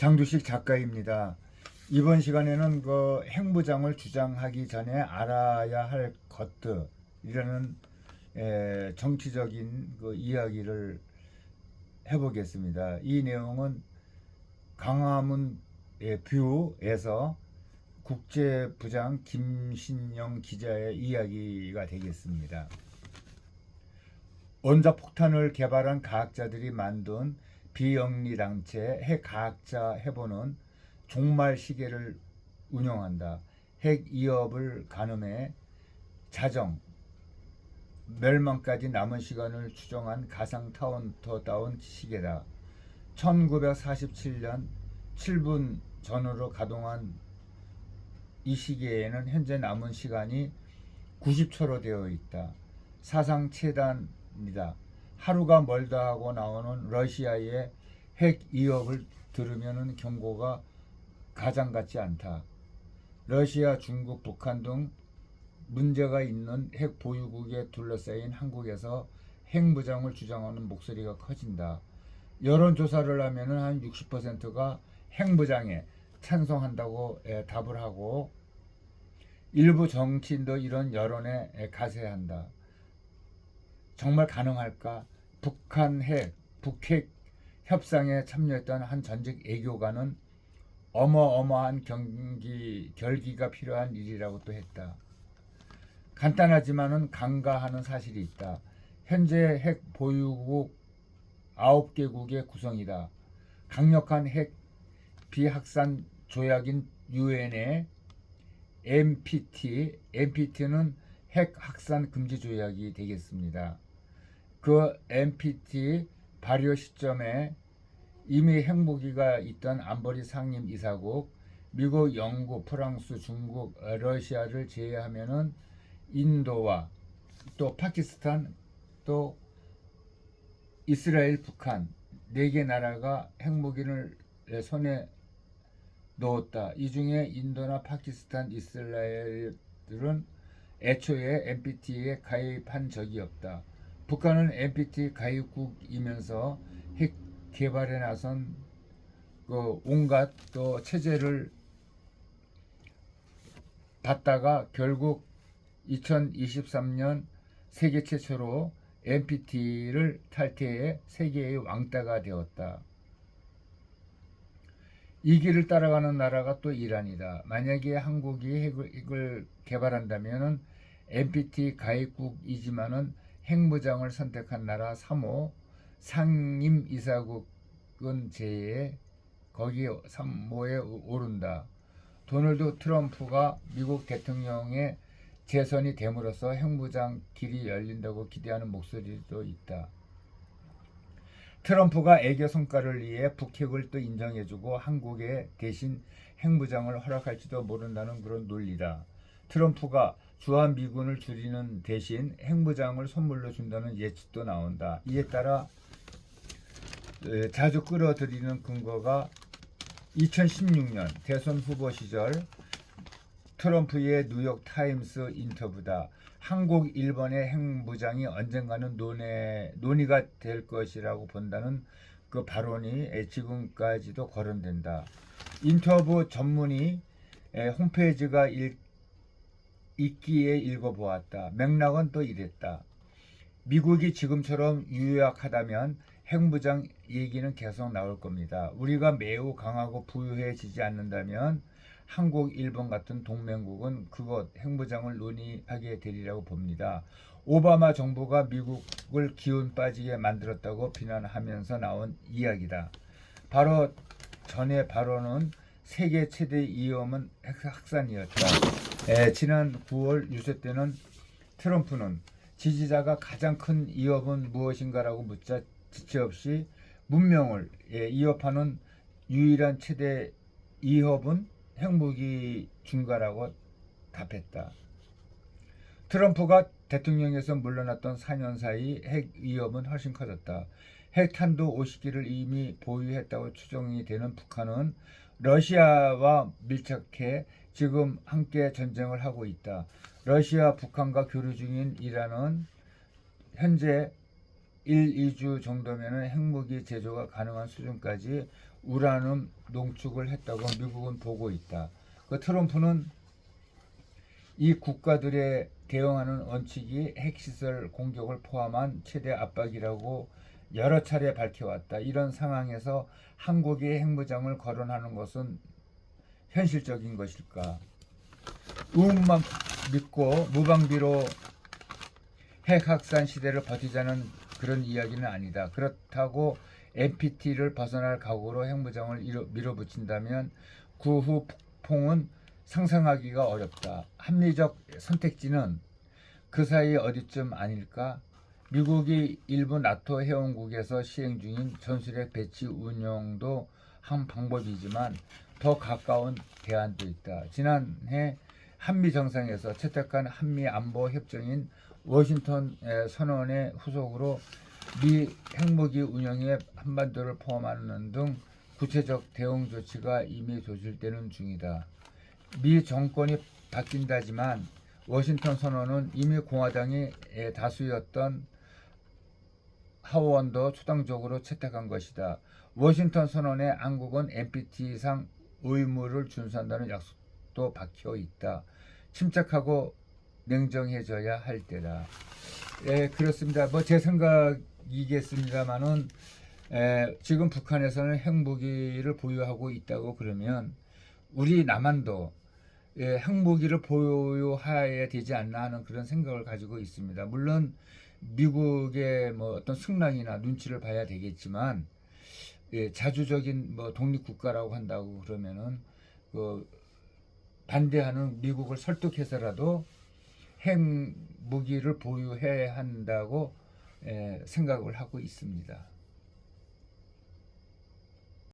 장두식 작가입니다. 이번 시간에는 그 핵무장을 주장하기 전에 알아야 할 것들이라는 에, 정치적인 그 이야기를 해보겠습니다. 이 내용은 강화문 의 뷰에서 국제부장 김신영 기자의 이야기가 되겠습니다. 원자폭탄을 개발한 과학자들이 만든 비영리 단체 핵과학자 해보는 종말 시계를 운영한다. 핵 위협을 가늠해 자정 멸망까지 남은 시간을 추정한 가상 카운터다운 시계다. 1947년 7분 전후로 가동한 이 시계에는 현재 남은 시간이 90초로 되어 있다. 사상 최단이다. 하루가 멀다 하고 나오는 러시아의 핵 위협을 들으면은 경고가 가장 같지 않다. 러시아, 중국, 북한 등 문제가 있는 핵 보유국에 둘러싸인 한국에서 핵무장을 주장하는 목소리가 커진다. 여론조사를 하면은 한 60%가 핵무장에 찬성한다고 에, 답을 하고 일부 정치인도 이런 여론에 에, 가세한다. 정말 가능할까? 북한 핵, 북핵 협상에 참여했던 한 전직 애교가는 어마어마한 경기 결기가 필요한 일이라고 또 했다. 간단하지만은 간과하는 사실이 있다. 현재 핵 보유국 9개국의 구성이다. 강력한 핵 비확산 조약인 유엔의 NPT, NPT는 핵 확산 금지 조약이 되겠습니다. 그 NPT 발효 시점에 이미 핵무기가 있던 안보리 상임 이사국 미국, 영국, 프랑스, 중국, 어, 러시아를 제외하면은 인도와 또 파키스탄 또 이스라엘, 북한 네 개 나라가 핵무기를 손에 넣었다. 이 중에 인도나 파키스탄, 이스라엘들은 애초에 NPT에 가입한 적이 없다. 북한은 NPT 가입국이면서 핵 개발에 나선 그 온갖 또 체제를 받다가 결국 2023년 세계 최초로 NPT를 탈퇴해 세계의 왕따가 되었다. 이 길을 따라가는 나라가 또 이란이다. 만약에 한국이 핵을, 개발한다면은 NPT 가입국이지만은 핵무장을 선택한 나라 3호 상임 이사국은 제외 거기 3호에 오른다. 도널드 트럼프가 미국 대통령의 재선이 됨으로써 핵무장 길이 열린다고 기대하는 목소리도 있다. 트럼프가 애교 성과를 위해 북핵을 또 인정해주고 한국에 대신 핵무장을 허락할지도 모른다는 그런 논리다. 트럼프가 주한 미군을 줄이는 대신 핵무장을 선물로 준다는 예측도 나온다. 이에 따라 에, 자주 끌어들이는 근거가 2016년 대선 후보 시절 트럼프의 뉴욕 타임스 인터뷰다. 한국, 일본의 핵무장이 언젠가는 논의, 논의가 될 것이라고 본다는 그 발언이 지금까지도 거론된다. 인터뷰 전문이 에, 홈페이지가 일, 있기에 읽어보았다. 맥락은 또 이랬다. 미국이 지금처럼 유약하다면 핵무장 얘기는 계속 나올 겁니다. 우리가 매우 강하고 부유해지지 않는다면 한국, 일본 같은 동맹국은 그것 핵무장을 논의하게 되리라고 봅니다. 오바마 정부가 미국을 기운 빠지게 만들었다고 비난하면서 나온 이야기다. 바로 전의 발언은 세계 최대 위험은 핵 확산이었다. 에, 지난 9월 유세 때는 트럼프는 지지자가 가장 큰 위협은 무엇인가라고 묻자 지체 없이 문명을 예, 위협하는 유일한 최대 위협은 핵무기 중과라고 답했다. 트럼프가 대통령에서 물러났던 4년 사이 핵 위협은 훨씬 커졌다. 핵탄도 50기를 이미 보유했다고 추정이 되는 북한은 러시아와 밀착해 지금 함께 전쟁을 하고 있다. 러시아, 북한과 교류 중인 이란은 현재 1, 2주 정도면은 핵무기 제조가 가능한 수준까지 우라늄 농축을 했다고 미국은 보고 있다. 그 트럼프는 이 국가들에 대응하는 원칙이 핵시설 공격을 포함한 최대 압박이라고 여러 차례 밝혀왔다. 이런 상황에서 한국이 핵무장을 거론하는 것은 현실적인 것일까? 의문만 믿고 무방비로 핵 확산 시대를 버티자는 그런 이야기는 아니다. 그렇다고 NPT를 벗어날 각오로 핵무장을 밀어붙인다면 그 후 폭풍은 상상하기가 어렵다. 합리적 선택지는 그 사이 어디쯤 아닐까? 미국이 일부 나토 회원국에서 시행 중인 전술핵 배치 운영도 한 방법이지만 더 가까운 대안도 있다. 지난해 한미 정상에서 채택한 한미 안보 협정인 워싱턴 에, 선언의 후속으로 미 핵무기 운영에 한반도를 포함하는 등 구체적 대응 조치가 이미 조실되는 중이다. 미 정권이 바뀐다지만 워싱턴 선언은 이미 공화당이 에, 다수였던 하원도 초당적으로 채택한 것이다. 워싱턴 선언에 한국은 NPT상 의무를 준수한다는 약속도 박혀 있다. 침착하고 냉정해져야 할 때다. 예, 그렇습니다. 뭐 제 생각이겠습니다만은 에, 지금 북한에서는 핵무기를 보유하고 있다고 그러면 우리 남한도 예, 핵무기를 보유해야 되지 않나 하는 그런 생각을 가지고 있습니다. 물론 미국의 뭐 어떤 승랑이나 눈치를 봐야 되겠지만 예, 자주적인 뭐 독립 국가라고 한다고 그러면은 그 반대하는 미국을 설득해서라도 핵무기를 보유해야 한다고 예, 생각을 하고 있습니다.